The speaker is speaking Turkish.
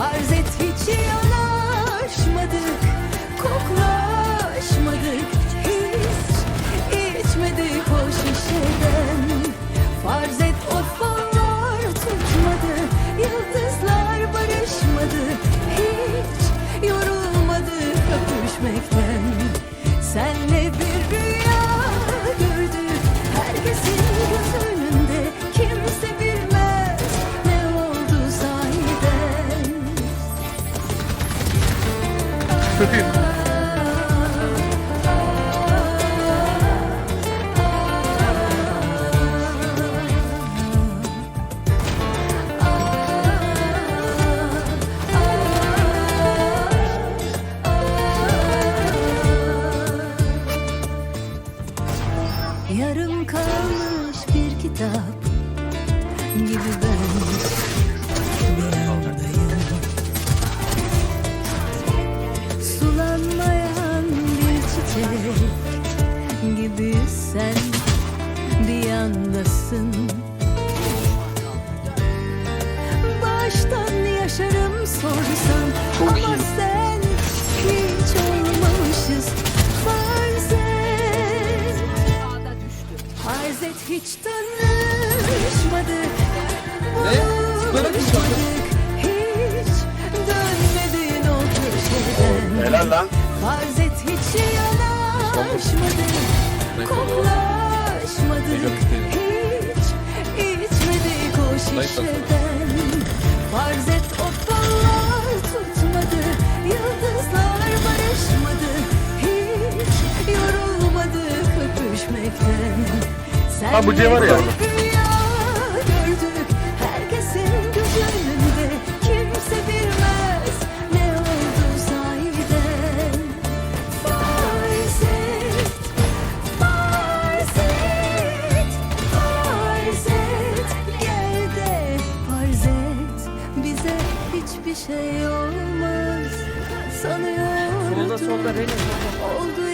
Farz et hiç yanaşmadık Koklaşmadık Hiç içmedik o şişeden. Farz et o fallar tutmadı Yıldızlar barışmadı Hiç yorulmadık öpüşmekten. Senle bir rüya Yarım kalmış bir kitap gibi ben gibi sen bir yandasın Baştan yaşarım sorsan ama sen hiç olmamışız. Farz et Farz et hiç tanışmadık Buluşmadık. Hiç dönmedin o köşeden. Helal lan. Farz yanaşmadık Koklaşmadık Hiç içmedik o şişeden Farz et o fallar tutmadı Yıldızlar barışmadı Hiç yorulmadık öpüşmekten Sen Ha, bu var ya. Olmaz Sanıyordum Solda solda benim. Oldu